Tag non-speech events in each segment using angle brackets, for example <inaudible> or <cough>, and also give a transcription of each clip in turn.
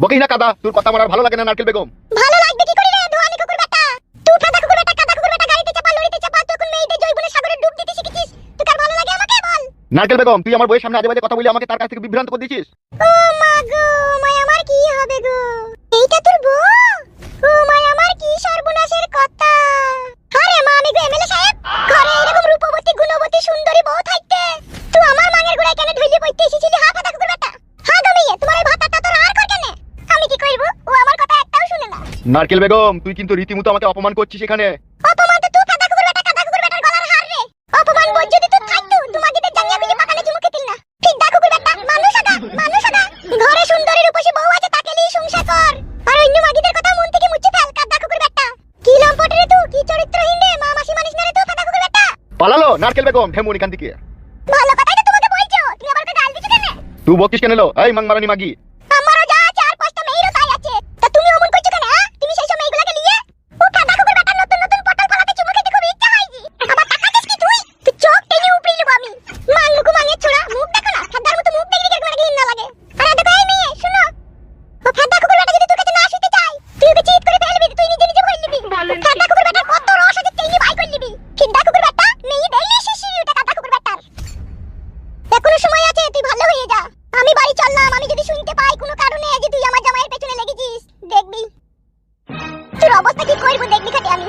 বকিস না কাদা তোর কথা বলার ভালো লাগে না নারকেল বেগম। ভালো লাগবে কি করে রে? ধোয়ানি কুকুর বেটা। তুই ফাটা কুকুর বেটা কাদা কুকুর বেটা গাড়িতে চাপা লড়িতে চাপা তখন মেয়েদের জৈবনে সাগরে ডুব দিতে শিখেছিস? তুই কার ভালো লাগে আমাকে? বল। নারকেল বেগম তুই আমার বইয়ের সামনে আজেবাজে কথা বলি আমাকে তার কাছ থেকে বিভ্রান্ত করে দিয়েছিস? ও মা গো মা আমার কি হবে গো? এইটা তোর বউ? ও মা আমার কি সর্বনাশের কথা আরে মা আমি গো এমএলএ সাহেব ঘরে এরকম রূপবতী গুণবতী সুন্দরী বউ থাকতে তুই আমার মাঙের গোড়ায় কেন ঢুইলে বইতে এসেছিলি হা ফাটা কুকুর বেটা হা গো মেয়ে তোমার এই ভাতাটা তোর আর কর কেন আমি কি করব ও আমার কথা একটাও শুনে না নারকেল বেগম তুই কিন্তু রীতিমতো আমাকে অপমান করছিস এখানে। অপমান তো তুই কাদা কুকুর বেটা কাদা কুকুর বেটার গলার হার রে। অপমান বল যদি তুই থাকতু তোমাকে তো জানিয়া গুলি পাকালে চুমুকে দিল না। ফিদ্দা কুকুর বেটা মানুষ আদা মানুষ আদা ঘরে সুন্দরী রূপসী বউ আছে তাকে নিয়ে সংসার কর। আর অন্য মাগিদের কথা মন থেকে মুছে ফেল কাদা কুকুর বেটা কি লম্পট রে তুই কি চরিত্রহীন রে মা মাসি মানিস না রে তুই কাদা কুকুর বেটা পালালো নারকেল বেগম ঠেমুন এখান থেকে। ভালো কথাই তো তোমাকে বলছো তুমি আবার ওকে গাল দিছো কেন? তুই বকিস কেন এলো? এই মাংমারানি মাগি। বাড়ি চললাম আমি যদি শুনতে পাই কোনো কারণে যে তুই আমার জামাইয়ের পেছনে লেগেছিস দেখবি। তোর অবস্থা কি করব দেখবি আমি।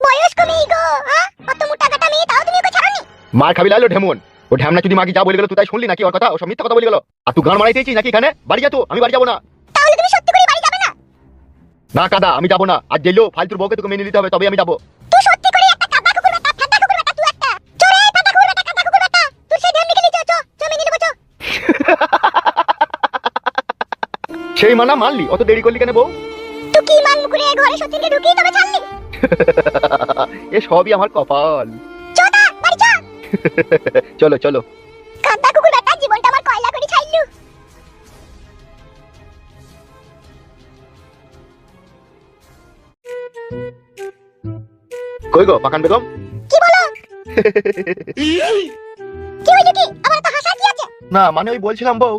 বয়স গো হ্যাঁ অত মোটা কাটা মেয়ে তাও তুমি ওকে ছাড়নি? মার খাবি লাইলো ঢেমুন। ও ঢ্যামনা যদি মাগি যা বলে গেল তুই তাই শুনলি নাকি ওর কথা? ও সব মিথ্যা কথা বলে গেল। আর তুই গান মারাইতেছিস নাকি এখানে? বাড়ি যা তো আমি বাড়ি যাব না। তাহলে তুমি সত্যি করে বাড়ি যাবে না? না কাদা আমি যাব না। আর জেলেও ফালতুর বউকে তোকে মেনে নিতে হবে তবে আমি যাব। সেই মানা মানলি অত দেরি করলি কেন বউ? তুই কি মান মুকুরে ঘরে সত্যিকে ঢুকি তবে ছাড়লি? <laughs> এ সবই আমার কপাল। চোদা বাড়ি চো। <laughs> চলো চলো। কাদা কুকুর বেটা জীবনটা আমার কয়লা করে ছাইলু কই গো পাকান বেগম? কি বলো? <laughs> কি হইল কি? আমার তো হাসা কি আছে। না মানে ওই বলছিলাম বউ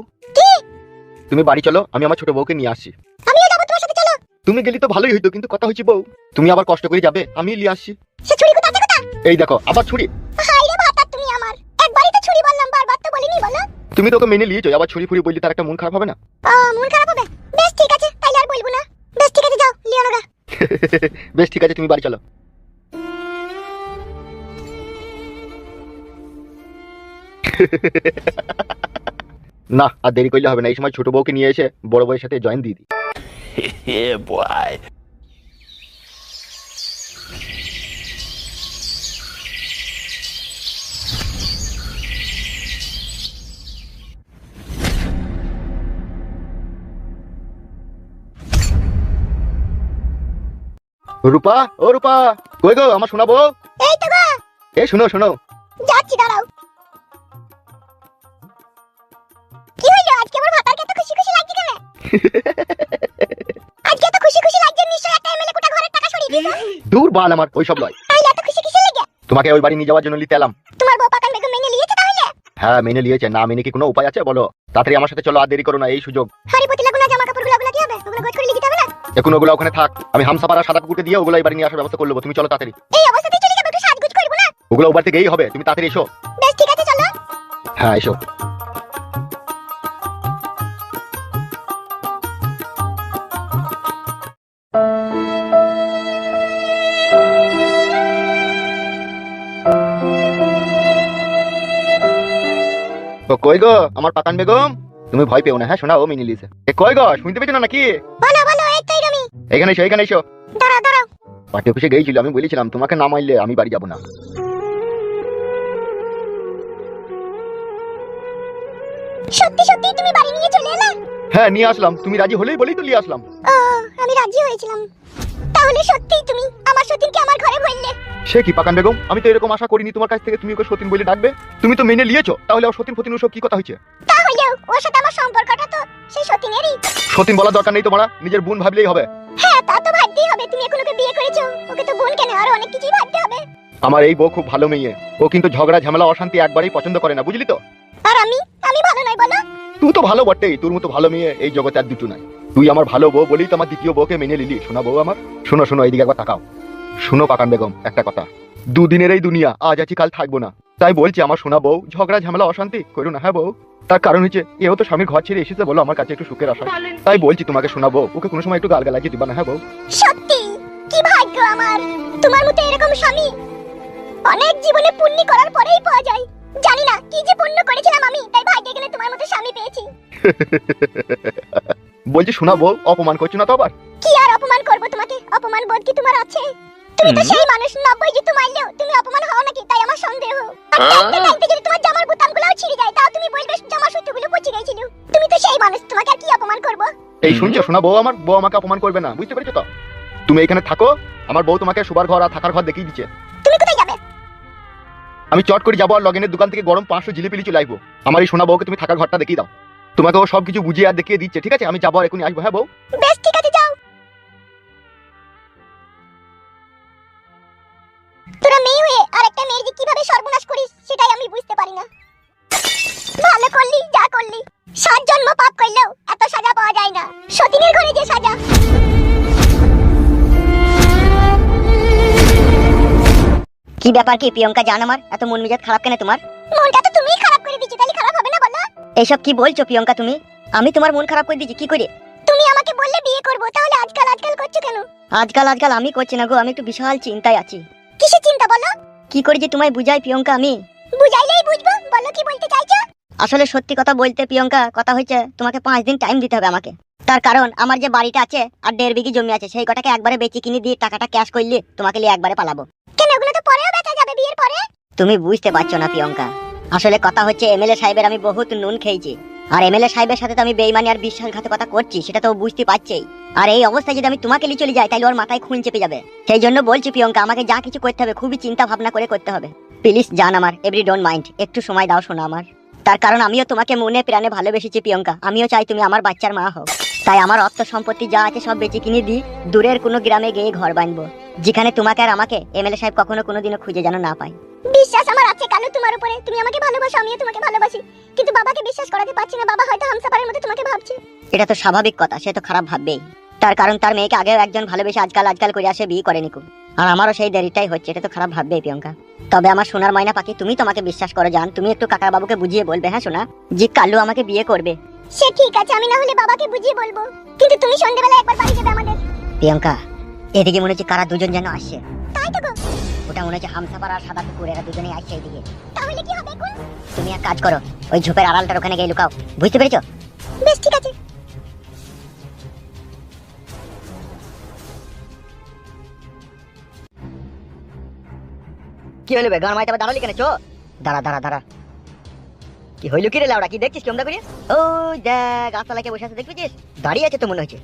তুমি বাড়ি চলো আমি আমার ছোট বউকে নিয়ে আসি আমিও যাব তোমার সাথে চলো। তুমি গেলি তো ভালোই হইতো কিন্তু কথা হচ্ছে বউ। তুমি আবার কষ্ট করে যাবে আমি নিয়ে আসছি। সে ছুরি কোথা কোথা এই দেখো আবার ছুরি। হাই রে ভাতা তুমি আমার। একবারই তো ছুরি বললাম বারবার তো বলিনি বলো। তুমি তো ওকে মেনে নিয়েছো আবার ছুরি ফুরি বললি তার একটা মন খারাপ হবে না? মন খারাপ হবে? বেশ ঠিক আছে তাইলে আর বলব না। বেশ ঠিক আছে যাও লিওনগা <laughs> বেশ ঠিক আছে তুমি বাড়ি চলো। <laughs> না আর দেরি করলে হবে না। এই সময় ছোট বউকে নিয়ে এসে বড় বউয়ের সাথে জয়েন দিয়ে দিই। <laughs> রূপা ও রূপা কই গো আমার শোনাবো? এই তো গো। এই শুনো শোনো। যাচ্ছি দাঁড়াও। আজকে এত খুশি খুশি লাগছে নিশ্চয়ই একটা এমএলএ কোটা ঘরের টাকা সরিয়ে দিয়েছে। দূর বাল আমার ওই সব লয় তাইলে এত খুশি খুশি লাগে? তোমাকে ওই বাড়ি নিয়ে যাওয়ার জন্য নিতে এলাম। তোমার বউ পাকান বেগম মেনে নিয়েছে তাহলে? হ্যাঁ মেনে নিয়েছে। না মেনে কি কোনো উপায় আছে বলো? তাড়াতাড়ি আমার সাথে চলো আর দেরি করো না এই সুযোগ। হাড়ি পতি লাগুনা জামা কাপড়গুলো কি হবে? ওগুলো গোছ করে লিখতে হবে না? এখন ওগুলো ওখানে থাক। আমি হামসাপাড়া সাদা কুকুরকে দিয়ে ওগুলো এই বাড়ি নিয়ে আসার ব্যবস্থা করব তুমি চলো তাড়াতাড়ি। এই অবস্থাতেই চলে যাবে একটু সাজগুজ করব না? ওগুলো ওবার থেকেই হবে। তুমি তাড়াতাড়ি এসো। বেশ ঠিক আছে চলো। হ্যাঁ এসো। কই গো আমার পাকান বেগম? তুমি ভয় পেও না হ্যাঁ শোনা ও মিনি লিছে এ কই গো শুনতে পেছো না নাকি? বলো বলো এই তো রমি এখানে এসো এখানে এসো। দাঁড়াও দাঁড়াও। পার্টি অফিসে গেছিল আমি বলেছিলাম তোমাকে না মারলে আমি বাড়ি যাব না। সত্যি সত্যি তুমি বাড়ি নিয়ে চলে এলে? হ্যাঁ নিয়ে আসলাম। তুমি রাজি হলেই বলেই তো নিয়ে আসলাম। ও আমি রাজি হয়েছিলাম। তাহলে সত্যিই তুমি আমার সতীনকে আমার ঘরে বললে সে কি পাকান বেগম? আমি তো এরকম আশা করিনি তোমার কাছ থেকে তুমি ওকে সতীন বলে ডাকবে। তুমি তো মেনে নিয়েছো তাহলে ও সতীন ফতিন ওসব কি কথা হয়েছে? তাহলেও ওর সাথে আমার সম্পর্কটা তো সেই সতীনেরই। সতীন বলার দরকার নেই তোমার নিজের বোন ভাবলেই হবে। হ্যাঁ তা তো ভাবতেই হবে তুমি এখন ওকে বিয়ে করেছ ওকে তো বোন কেন আরও অনেক কিছুই ভাবতে হবে। আমার এই বউ খুব ভালো মেয়ে ও কিন্তু ঝগড়া ঝামেলা অশান্তি একবারেই পছন্দ করে না বুঝলি তো? আর আমি? আমি ভালো নই বলো। তুই তো ভালো বটেই তোর মতো ভালো মেয়ে এই জগতে আর দুটো নাই। তুই আমার ভালো বউ বলেই তো আমার দ্বিতীয় বউকে মেনে নিলি শোনা বউ আমার। শোনো শোনো এইদিকে একবার তাকাও। শোনো পাকান বেগম একটা কথা। দুদিনের এই দুনিয়া আজ আছি কাল থাকব না। তাই বলছি আমার শোনা বউ ঝগড়া ঝামেলা অশান্তি করো না হ্যাঁ বউ? তার কারণ হচ্ছে এও তো স্বামীর ঘর ছেড়ে এসেছে বলো আমার কাছে একটু সুখের আশা তাই বলছি তোমাকে শোনাবো ওকে কোনো সময় একটু গাল গালাজি দিবা না হ্যাঁ বউ? সত্যি? কি ভাগ্য আমার। তোমার মতো এরকম স্বামী অনেক জীবনে পুণ্য করার পরেই পাওয়া যায়। জানি না কি যে পুণ্য করেছিলাম আমি তাই ভাগ্যে গেলে তোমার মতো স্বামী পেয়েছি। <laughs> বলছি শোনাবো অপমান করছ না তো আবার? কি আর অপমান করব তোমাকে? অপমান বোধ কি তোমার আছে? তুমি তো সেই মানুষ নব্বই জুতো মারলেও তুমি অপমান হও নাকি তাই আমার সন্দেহ। আর যদি তোমার জামার বোতামগুলোও ছিঁড়ে যায় তাও তুমি বলবে জামার সুতোগুলো পচে গেছিল। তুমি তো সেই মানুষ তোমাকে আর কি অপমান করব? এই শুনছো শোনা বউ আমার? বউ আমাকে অপমান করবে না বুঝতে পেরেছ তো? তুমি এখানে থাকো আমার বউ তোমাকে শোবার ঘর আর থাকার ঘর দেখিয়ে দিচ্ছে। তুমি কোথায় আমি চট করে যাব আর লগিনের দোকান থেকে গরম পাঁচশো জিলিপিলি চলে আসব আমার এই সোনা বউকে তুমি থাকা ঘরটা দেখিয়ে দাও। তোমাকে ও সবকিছু বুঝিয়ে আর দেখিয়ে দিচ্ছে, ঠিক আছে? আমি যাব আর এখনই আসব হ্যাঁ বউ? তোরা মেয়ে হয়ে আর একটা মেয়ের যে কীভাবে করিস, সেটাই আমি বুঝতে পারি না। ভালো করলি, যা করলি। সাত জন্ম পাপ করলেও এত সাজা পাওয়া যায় না। সতীনের ঘরে যে সাজা। কি ব্যাপার কি প্রিয়ঙ্কা জান আমার? এত মন মেজাজ খারাপ কেন তোমার? মনটা তো তুমিই খারাপ করে দিচ্ছি তাহলে খারাপ হবে না বলো? এইসব কি বলছো প্রিয়ঙ্কা তুমি? আমি তোমার মন খারাপ করে দিয়েছি কি করে? তুমি আমাকে বললে বিয়ে করব তাহলে আজকাল আজকাল করছ কেন? আজকাল আজকাল আমি করছি না গো আমি একটু বিশাল চিন্তায় আছি। কিসের চিন্তা বলো? কি করে যে তোমায় বুঝাই প্রিয়ঙ্কা আমি? বুঝাইলেই বুঝব বলো কি বলতে চাইছো? আসলে সত্যি কথা বলতে প্রিয়ঙ্কা কথা হয়েছে তোমাকে পাঁচ দিন টাইম দিতে হবে আমাকে। তার কারণ আমার যে বাড়িটা আছে আর দেড় বিঘি জমি আছে সেই কটাকে একবারে বেচে কিনে দিয়ে টাকাটা ক্যাশ করলে তোমাকে নিয়ে একবারে পালাবো। পরেও বেচা যাবে বিয়ের পরে? তুমি বুঝতে পারছ না, প্রিয়ঙ্কা। আসলে কথা হচ্ছে, এমএলএ সাহেবের আমি বহুত নুন খেয়েছি। আর এমএলএ সাহেবের সাথে তো আমি বেইমানি আর বিশ্বাসঘাতকতা করছি, সেটা তো বুঝতে পারছেই। আর এই অবস্থায় যদি আমি তোমাকে নিয়ে চলে যাই তাহলে ওর মাথায় খুন চেপে যাবে। সেই জন্য বলছি, প্রিয়ঙ্কা, আমাকে যা কিছু করতে হবে, খুবই চিন্তা ভাবনা করে করতে হবে। প্লিজ, জান আমার, এভরি ডোন্ট মাইন্ড, একটু সময় দাও শোনা আমার। তার কারণ আমিও তোমাকে মনে প্রাণে ভালোবেসেছি, প্রিয়ঙ্কা। আমিও চাই তুমি আমার বাচ্চার মা হও তাই আমার অর্থ সম্পত্তি যা আছে সব বেঁচে কিনে দিই। দূরের কোনো গ্রামে গিয়ে ঘর বাঁধবো। যেখানে তোমাকে আর আমাকে এমএলএ সাহেব কখনো কোনোদিনও খুঁজে যেন না পায়। বিশ্বাস আমার আছে কালু তোমার উপরে। তুমি আমাকে ভালোবাসো আমিও তোমাকে ভালোবাসি। কিন্তু বাবাকে বিশ্বাস করাতে পারছি না বাবা হয়তো হামসাপারের মতো তোমাকে ভাবছে। এটা তো স্বাভাবিক কথা সে তো খারাপ ভাববেই। তার কারণ তার মেয়েকে আগেও একজন ভালোবেসে আজকাল আজকাল করে আসে বিয়ে করেনি খুব আর আমারও সেই দেরিটাই হচ্ছে এটা তো খারাপ ভাববেই প্রিয়ঙ্কা। তবে আমার সোনার ময়না পাখি তুমি তোমাকে বিশ্বাস করো জান। তুমি একটু কাকার বাবুকে বুঝিয়ে বলবে হ্যাঁ সোনা? যে কাল্লু আমাকে বিয়ে করবে। সে ঠিক আছে আমি না হলে বাবাকে বুঝিয়ে বলব। কিন্তু তুমি সন্ধ্যেবেলা একবার বাড়ি যাবে আমাদের। প্রিয়ঙ্কা এদিকে মনে হচ্ছে কারা দুজন যেন আসছে তাই তো গো। ওটা মনে হচ্ছে হামসাপার আর সাদা কুকুর এরা দুজনেই আসছে এদিকে। তাহলে কি হবে এখন? তুমি এক কাজ করো ওই ঝোপের আড়ালটার ওখানে গিয়ে লুকাও। বুঝতে পেরেছ? বেশ ঠিক আছে। কি হলো বে গান মাইতে দাঁড়ালি কেন চো? দাঁড়া দাঁড়া দাঁড়া। কি হইল কি রে লাউড়া কি দেখছিস কেমন করিয়ে ও দেখ গাছতলাকে বসে আছে দেখছিস? দাঁড়িয়ে আছে তো মনে হচ্ছে।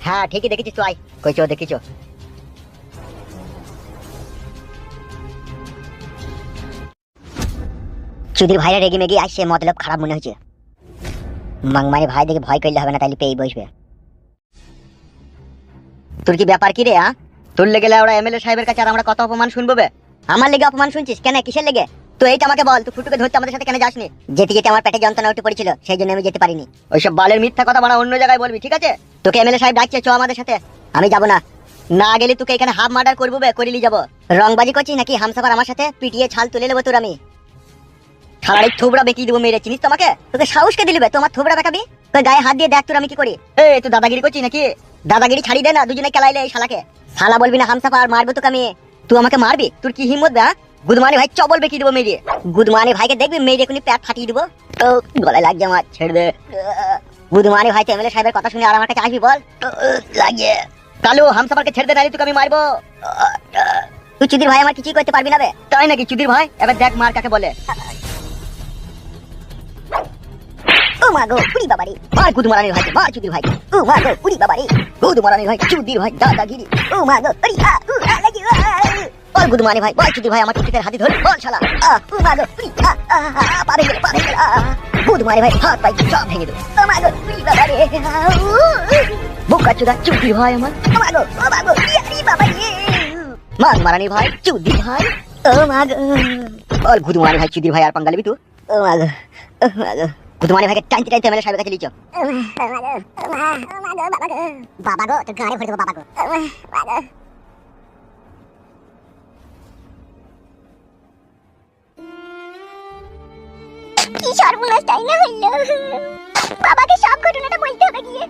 হ্যাঁ ঠিকই দেখেছিস তো আয়। কই চো দেখিছো চুদির ভাইরা রেগে মেগে আসছে মতলব খারাপ মনে হচ্ছে মাংমারি ভাই দেখে ভয় করলে হবে না তাহলে পেয়ে বসবে। তোর কি ব্যাপার কি রে হ্যাঁ তোর লেগে ওরা এমএলএ সাহেবের কাছে আর আমরা কত অপমান শুনব বে? আমার লেগে অপমান শুনছিস? কেন? কিসের লেগে? তো এইটা আমাকে বল তুই ফুটুকে ধরতে আমাদের সাথে কেন যাসনি? যেতে যেতে আমার পেটে যন্ত্রণা উঠে পড়েছিল সেই জন্য আমি যেতে পারিনি। ওইসব বালের মিথ্যা কথা বানা অন্য জায়গায় বলবি ঠিক আছে? তোকে এমএলএ সাহেব ডাকছে চ আমাদের সাথে। আমি যাব না। না গেলে তোকে এখানে হাফ মার্ডার করব বে করিলি যাব। রংবাজি করছিস নাকি হামসাফার আমার সাথে? পিটিয়ে ছাল তুলে নেব তোর আমি। খালার এই থোবড়া বেঁকিয়ে দেবো মেরে চিনিস তো আমাকে? তোকে সাহসকে দিলিবে তোমার থোবড়া বেঁকাবি? তোর গায়ে হাত দিয়ে দেখ তোর আমি কি করি। এ তুই দাদাগিরি করছিস নাকি? দাদাগিরি ছাড়ি দে না দুজনে খেলাইলে এই শালাকে। শালা বলবি না হামসাফার মারবো তোকে আমি। তুই আমাকে মারবি? তোর কি হিম্মত হ্যাঁ? গুদমানি ভাই চবল বেঁকি দেবো মেরে গুদমানি ভাইকে দেখবি মেরে এখনই প্যাট ফাটিয়ে দেবো। ও গলায় লাগছে আমার ছেড়ে দে। গুদমানি ভাই তো এমএলএ সাহেবের কথা শুনে আর আমার কাছে আসবি বল। লাগে কালু হামসাফারকে ছেড়ে দে নাহলে তোকে আমি মারবো। তুই চুদির ভাই আমার কিছুই করতে পারবি না বে। তাই নাকি চুদির ভাই? এবার দেখ মার কাকে বলে। ও মা গো পুরি বাবারে। মার গুদ ভাই মার চুদির ভাই। ও মা গো পুরি বাবারে। গুদ মারানির ভাই চুদির ভাই দাদাগিরি। ও মা গো পুরি আ উ আ লাগি আ, বল গুদ মারানি ভাই বল চুদির ভাই আমার হাতি ধরে বল শালা ও মা গো পুরি গেল, পা গেল, আ, আ, ভাই হাত পাই সব ভেঙে দেবো ও মা গো পুরি বাবারে বোকা চুদা চুদির ভাই আমার ও মা গো ও মা গো ইয়ারি বাবারে মার মারানির ভাই চুদির ভাই ও মা গো বল মারানি ভাই চুদির ভাই আর পাঙ্গালিবি তুই ও মা গো ও মা গো তোমার ভাইকে টাইনতে টাইনতে এমএলএ সাহেবের কাছে লিচো বাবা গো তোর গাড়ি ভরে দেবো বাবা গো কি সর্বনাশ, তাই না হইল বাবাকে সব ঘটনাটা বলতে হবে গিয়ে।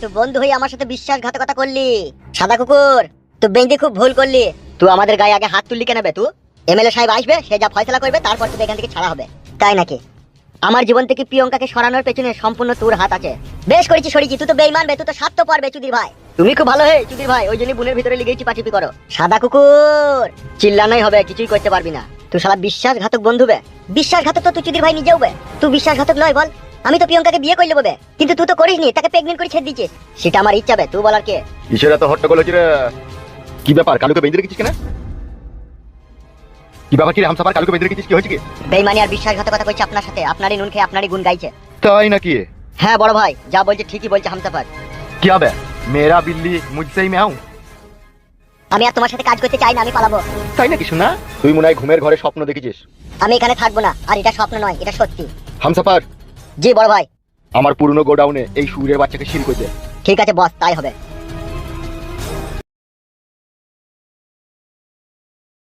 তুই বন্ধু হয়ে আমার সাথে বিশ্বাসঘাতকতা করলি। সাদা কুকুর তুই বেঁধে খুব ভুল করলি। তুই আমাদের গায়ে আগে হাত তুললি কেন তুই এমএলএ সাহেব আসবে, সে যা ফয়সলা করবে, তারপর তুই এখান থেকে ছাড়া হবে। তাই নাকি? আমার জীবন থেকে প্রিয়ঙ্কাকে সরানোর পেছনে সম্পূর্ণ তোর হাত আছে। বেশ করেছি সরিছি তুই তো বেইমান বে, তুই তো স্বার্থ পারবে চুদির ভাই। তুমি খুব ভালো হে, চুদির ভাই। ওই জন্যই বুনের ভিতরে লিগেই চিপাচিপি করো। সাদা কুকুর! চিল্লানোই হবে, কিছুই করতে পারবি না। তুই সারা বিশ্বাসঘাতক বন্ধু বে। বিশ্বাসঘাতক তো তুই চুদির ভাই নিজেও বে। তুই বিশ্বাসঘাতক নয়, বল। আমি তো প্রিয়ঙ্কাকে বিয়ে করলে বে। কিন্তু তুই তো করিসনি, তাকে প্রেগনেন্ট করে ছেড়ে দিচ্ছিস সেটা আমার ইচ্ছা বে, তুই বলার কে? কিসের এত হট্টগোল হচ্ছে রে? কি ব্যাপার? কালুকে বেঁধে রেখেছিস কেন? কি ব্যাপার কি রে হামসাফার কালুকে বেঁধে রেখেছিস? কি হয়েছে কি? বেইমানি আর বিশ্বাসঘাতকতা করছে আপনার সাথে। আপনারই নুন খেয়ে আপনারই গুণ গাইছে। তাই নাকি? হ্যাঁ বড় ভাই যা বলছে ঠিকই বলছে হামসাফার। কি হবে? মেরা বিল্লি মুঝসেই ম্যাও। আমি আর তোমার সাথে কাজ করতে চাই না আমি পালাবো। তাই নাকি শোনা তুই মনে হয় ঘুমের ঘরে স্বপ্ন দেখেছিস। আমি এখানে থাকব না আর এটা স্বপ্ন নয় এটা সত্যি। হামসাফার! জি বড় ভাই। আমার পুরনো গোডাউনে এই সুরের বাচ্চাকে শিল করতে ঠিক আছে বস তাই হবে।